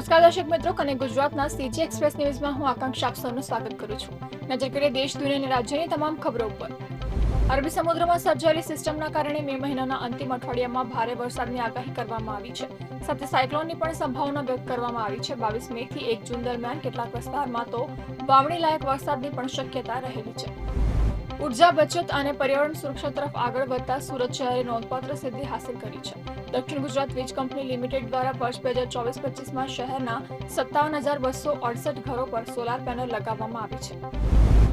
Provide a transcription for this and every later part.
નમસ્કાર, દર્શક મિત્રો. અને ગુજરાતના સીજી એક્સપ્રેસ ન્યૂઝમાં હું આકાંક્ષા આપ સૌનું સ્વાગત કરું છું. નજર કરીએ દેશ, દુનિયા અને રાજ્યની તમામ ખબરો ઉપર. અરબી સમુદ્રમાં સર્જાયેલી સિસ્ટમના કારણે મે મહિનાના અંતિમ અઠવાડિયામાં ભારે વરસાદની આગાહી કરવામાં આવી છે. સાથે સાયક્લોનની પણ સંભાવના વ્યક્ત કરવામાં આવી છે. બાવીસ મે થી એક જૂન દરમિયાન કેટલાક વિસ્તારમાં તો વાવણી લાયક વરસાદની પણ શક્યતા રહેલી છે. ઊર્જા, બચત અને પર્યાવરણ સુરક્ષા તરફ આગળ વધતા સુરત શહેરે નોંધપાત્ર સિદ્ધિ હાંસલ કરી છે. દક્ષિણ ગુજરાત વીજ કંપની લિમિટેડ દ્વારા વર્ષ બે હજાર ચોવીસ પચીસમાં શહેરના સત્તાવન હજાર બસો અડસઠ ઘરો પર સોલાર પેનલ લગાવવામાં આવી છે.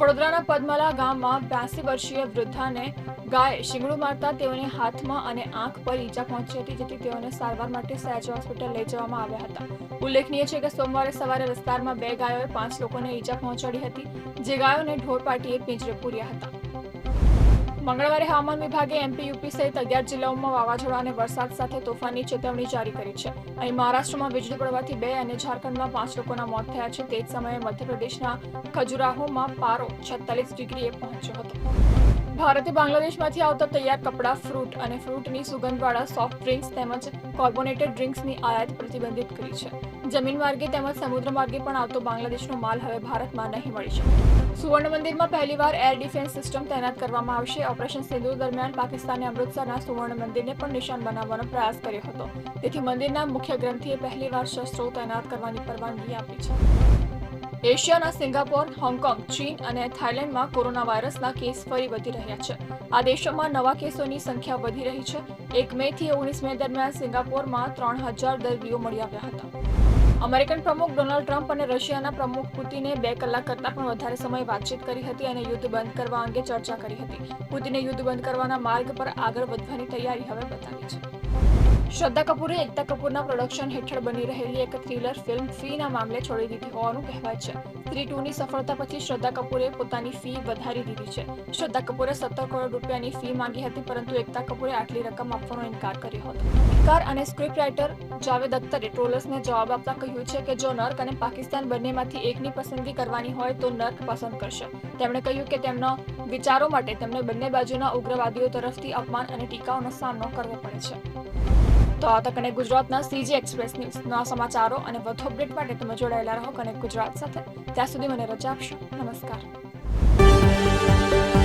વડોદરાના પદ્મલા ગામમાં બ્યાસી વર્ષીય વૃદ્ધાને ગાયે શિંગડું મારતા તેઓને હાથમાં અને આંખ પર ઈજા પહોંચી હતી, જેથી તેઓને સારવાર માટે સયાજ હોસ્પિટલ લઈ જવામાં આવ્યા હતા. ઉલ્લેખનીય છે કે સોમવારે સવારે વિસ્તારમાં બે ગાયોએ પાંચ લોકોને ઈજા પહોંચાડી હતી, જે ગાયોને ઢોર પાટીએ પિંજરે પૂર્યા હતા. મંગળવારે હવામાન વિભાગે એમપી, યુપી સહિત અગિયાર જિલ્લાઓમાં વાવાઝોડા અને વરસાદ સાથે તોફાની ચેતવણી જારી કરી છે. અહીં મહારાષ્ટ્રમાં વીજળી પડવાથી બે અને ઝારખંડમાં પાંચ લોકોના મોત થયા છે. તે જ સમયે મધ્યપ્રદેશના ખજુરાહોમાં પારો છત્તાલીસ ડિગ્રીએ પહોંચ્યો હતો. ભારતે બાંગ્લાદેશમાંથી આવતા તૈયાર કપડાં, ફ્રૂટ અને ફ્રૂટની સુગંધવાળા સોફ્ટ ડ્રિંક્સ તેમજ કાર્બોનેટેડ ડ્રિંક્સની આયાત પ્રતિબંધિત કરી છે. જમીન માર્ગે તેમજ સમુદ્ર માર્ગે પણ આવતો બાંગ્લાદેશનો માલ હવે ભારતમાં નહીં મળી શકે. સુવર્ણ મંદિરમાં પહેલીવાર એર ડિફેન્સ સિસ્ટમ તૈનાત કરવામાં આવશે. ઓપરેશન સિંધુ દરમિયાન પાકિસ્તાને અમૃતસરના સુવર્ણ મંદિરને પણ નિશાન બનાવવાનો પ્રયાસ કર્યો હતો. તેથી મંદિરના મુખ્ય ગ્રંથિએ પહેલીવાર શસ્ત્રો તૈનાત કરવાની પરવાનગી આપી છે. એશિયાના સિંગાપોર, હોંગકોંગ, ચીન અને થાઇલેન્ડમાં કોરોના વાયરસના કેસ ફરી વધી રહ્યા છે. આ દેશોમાં નવા કેસોની સંખ્યા વધી રહી છે. એક મે થી ઓગણીસ મે દરમિયાન સિંગાપોરમાં ત્રણ હજાર દર્દીઓ મળી આવ્યા હતા. અમેરિકન પ્રમુખ ડોનાલ્ડ ટ્રમ્પ અને રશિયાના પ્રમુખ પુતિને બે કલાક કરતાં પણ વધારે સમય વાતચીત કરી હતી અને યુદ્ધ બંધ કરવા અંગે ચર્ચા કરી હતી. પુતિને યુદ્ધ બંધ કરવાના માર્ગ પર આગળ વધવાની તૈયારી હવે બતાવી છે. શ્રદ્ધા કપૂરે એકતા કપૂરના પ્રોડક્શન હેઠળ બની રહેલી એક થ્રિલર ફિલ્મ ફીના મામલે છોડી દીધી હોવાનું કહેવાય છે. સ્ત્રી ટુની સફળતા પછી શ્રદ્ધા કપૂરે પોતાની ફી વધારી દીધી છે. શ્રદ્ધા કપૂરે સત્તર કરોડ રૂપિયાની ફી માંગી હતી, પરંતુ એકતા કપૂરે આટલી રકમ આપવાનો ઇનકાર કર્યો હતો. કાર અને સ્ક્રિપ્ટ રાઇટર જાવેદ અખ્તરે ટ્રોલર્સને જવાબ આપતા કહ્યું છે કે જો નર્ક અને પાકિસ્તાન બંનેમાંથી એકની પસંદગી કરવાની હોય તો નર્ક પસંદ કરશે. તેમણે કહ્યું કે તેમના વિચારો માટે તેમને બંને બાજુના ઉગ્રવાદીઓ તરફથી અપમાન અને ટીકાઓનો સામનો કરવો પડે છે. તો આ તકને ગુજરાતના સીજી એક્સપ્રેસ ન્યૂઝના સમાચારો અને વધુ અપડેટ માટે તમે જોડાયેલા રહો કનેક્ટ ગુજરાત સાથે. ત્યાં સુધી મને રજા આપશો. નમસ્કાર.